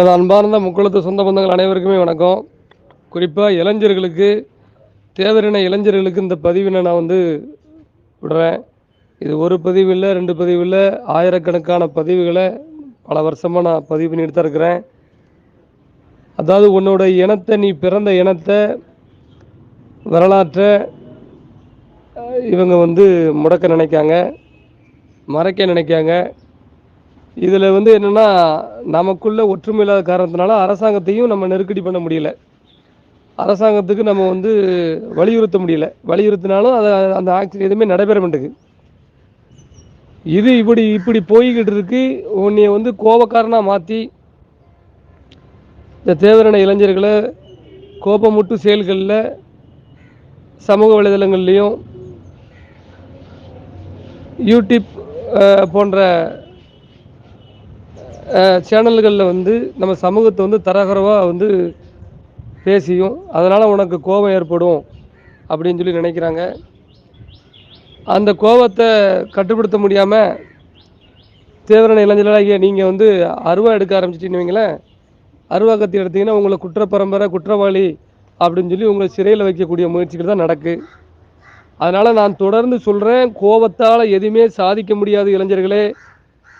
எனது அன்பார்ந்த முக்குளத்து சொந்த பந்தங்கள் அனைவருக்குமே வணக்கம். குறிப்பாக இளைஞர்களுக்கு தேவரின இளைஞர்களுக்கு இந்த பதிவினை நான் வந்து விடுறேன். இது ஒரு பதிவு இல்லை ரெண்டு பதிவு இல்லை ஆயிரக்கணக்கான பதிவுகளை பல வருஷமாக நான் பதிவு பண்ணிட்டு தான் இருக்கிறேன். அதாவது உன்னோட இனத்தை நீ பிறந்த இனத்தை வரலாற்றை இவங்க வந்து முடக்க நினைக்காங்க மறைக்க நினைக்காங்க. இதில் வந்து என்னென்னா நமக்குள்ள ஒற்றுமை இல்லாத காரணத்தினால அரசாங்கத்தையும் நம்ம நெருக்கடி பண்ண முடியல. அரசாங்கத்துக்கு நம்ம வந்து வலியுறுத்த முடியல. வலியுறுத்தினாலும் அதை அந்த ஆக்சிஜன் எதுவுமே நடைபெற மாட்டேங்குது. இது இப்படி இப்படி போய்கிட்டு இருக்கு. உன்னைய வந்து கோபக்காரனாக மாற்றி இந்த தேவரான இளைஞர்களை கோபமுட்டு செயல்களில் சமூக வலைதளங்கள்லேயும் யூடியூப் போன்ற சேனல்களில் வந்து நம்ம சமூகத்தை வந்து தரகரவாக வந்து பேசியும் அதனால் உனக்கு கோபம் ஏற்படும் அப்படின்னு சொல்லி நினைக்கிறாங்க. அந்த கோபத்தை கட்டுப்படுத்த முடியாமல் தேவரான இளைஞர்களாகிய நீங்கள் வந்து அருவா எடுக்க ஆரம்பிச்சிட்டின்னு வைங்களேன். அருவா கத்தி எடுத்தீங்கன்னா உங்களை குற்ற பரம்பரை குற்றவாளி அப்படின்னு சொல்லி உங்களை சிறையில் வைக்கக்கூடிய முயற்சிகள் தான் நடக்கு. அதனால் நான் தொடர்ந்து சொல்கிறேன் கோபத்தால் எதுவுமே சாதிக்க முடியாது இளைஞர்களே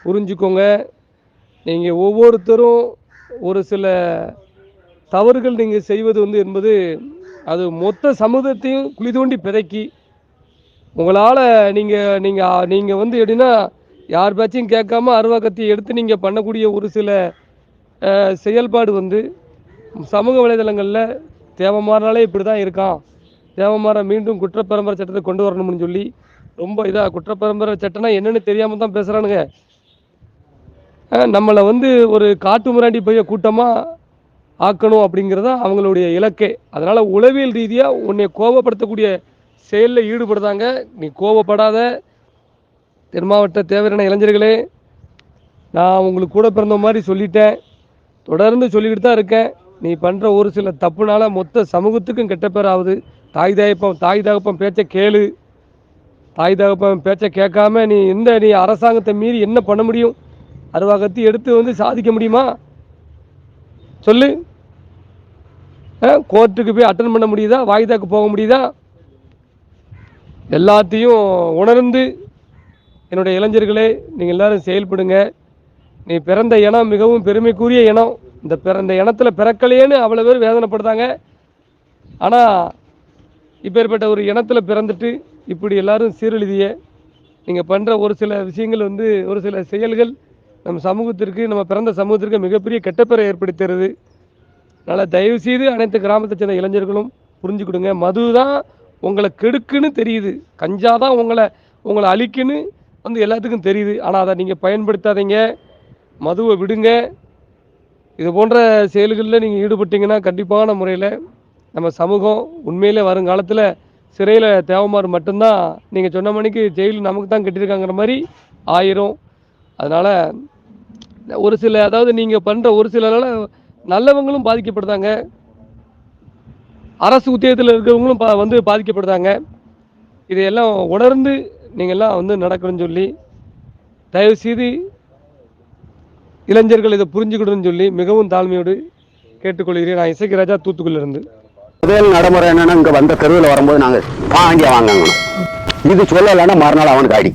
புரிஞ்சுக்கோங்க. நீங்கள் ஒவ்வொருத்தரும் ஒரு சில தவறுகள் நீங்கள் செய்வது வந்து என்பது அது மொத்த சமூகத்தையும் குழி தோண்டி பிதைக்கி உங்களால் நீங்கள் நீங்கள் நீங்கள் வந்து எப்படின்னா யார் பேச்சையும் கேட்காம அருவா கத்தி எடுத்து நீங்கள் பண்ணக்கூடிய ஒரு சில செயல்பாடு வந்து சமூக வலைதளங்களில் தேவமாறனாலே இப்படி தான் இருக்கான். தேவமாற மீண்டும் குற்றப்பரம்பரை சட்டத்தை கொண்டு வரணும்னு சொல்லி ரொம்ப இதாக குற்றப்பரம்பரை சட்டம்னா என்னென்னு தெரியாமல் தான் பேசுகிறானுங்க நம்மளை வந்து ஒரு காட்டு முராண்டி போய் கூட்டமாக ஆக்கணும் அப்படிங்கிறது தான் அவங்களுடைய இலக்கே. அதனால் உளவியல் ரீதியாக உன்னை கோபப்படுத்தக்கூடிய செயலில் ஈடுபடுதாங்க நீ கோபப்படாத தென் மாவட்ட தேவையான இளைஞர்களே நான் உங்களுக்கு கூட பிறந்த மாதிரி சொல்லிட்டேன். தொடர்ந்து சொல்லிக்கிட்டு தான் இருக்கேன். நீ பண்ணுற ஒரு சில தப்புனால மொத்த சமூகத்துக்கும் கெட்ட பேர் ஆகுது. தாய் தகப்பம் தாய் தகப்பம் பேச்சை கேளு. தாய் தகப்பம் பேச்சை கேட்காம நீ எந்த நீ அரசாங்கத்தை மீறி என்ன பண்ண முடியும்? அருவா கத்தி எடுத்து வந்து சாதிக்க முடியுமா? சொல்லு. கோர்ட்டுக்கு போய் அட்டன் பண்ண முடியுதா? வாய்தாக்கு போக முடியுதா? எல்லாத்தையும் உணர்ந்து என்னுடைய இளைஞர்களே நீங்கள் எல்லாரும் செயல்படுங்க. நீ பிறந்த இனம் மிகவும் பெருமைக்குரிய இனம். இந்த பிறந்த இனத்தில் பிறக்கலையேன்னு அவ்வளோ பேர் வேதனைப்படுதாங்க ஆனால் இப்பேற்பட்ட ஒரு இனத்தில் பிறந்துட்டு இப்படி எல்லாரும் சீரழிதிய. நீங்கள் பண்ணுற ஒரு சில விஷயங்கள் வந்து ஒரு சில செயல்கள் நம்ம சமூகத்திற்கு நம்ம பிறந்த சமூகத்திற்கு மிகப்பெரிய கெட்டப்பெயரை ஏற்படுத்துறது அதனால் தயவுசெய்து அனைத்து கிராமத்தை சேர்ந்த இளைஞர்களும் புரிஞ்சுக்கிடுங்க. மது தான் உங்களை கெடுக்குன்னு தெரியுது. கஞ்சா தான் உங்களை உங்களை அழிக்குன்னு வந்து எல்லாத்துக்கும் தெரியுது. ஆனால் அதை நீங்கள் பயன்படுத்தாதீங்க. மதுவை விடுங்க. இது போன்ற செயல்களில் நீங்கள் ஈடுபட்டீங்கன்னா கண்டிப்பான முறையில் நம்ம சமூகம் உண்மையிலே வருங்காலத்தில் சிறையில் தேவமாறு மட்டும்தான். நீங்கள் சொன்ன மணிக்கு ஜெயில் நமக்கு தான் கட்டியிருக்காங்கிற மாதிரி ஆயிரும். அதனால் ஒரு சில அதாவது நீங்கள் பண்ணுற ஒரு சிலரால் நல்லவங்களும் பாதிக்கப்படுதாங்க அரசு உத்தியோகத்தில் இருக்கிறவங்களும் பா வந்து பாதிக்கப்படுதாங்க இதையெல்லாம் உணர்ந்து நீங்கள்லாம் வந்து நடக்கணும்னு சொல்லி தயவுசெய்து இளைஞர்கள் இதை புரிஞ்சுக்கணும்னு சொல்லி மிகவும் தாழ்மையோடு கேட்டுக்கொள்கிறேன். நான் இசைக்கு ராஜா தூத்துக்குடியிலிருந்து. முதல் நடைமுறை என்னன்னா இங்க வந்த தெருவில் வரும்போது நாங்கள் வாங்க வாங்கணும் இது சொல்லலைன்னா மறுநாள் அவனுக்கு அடி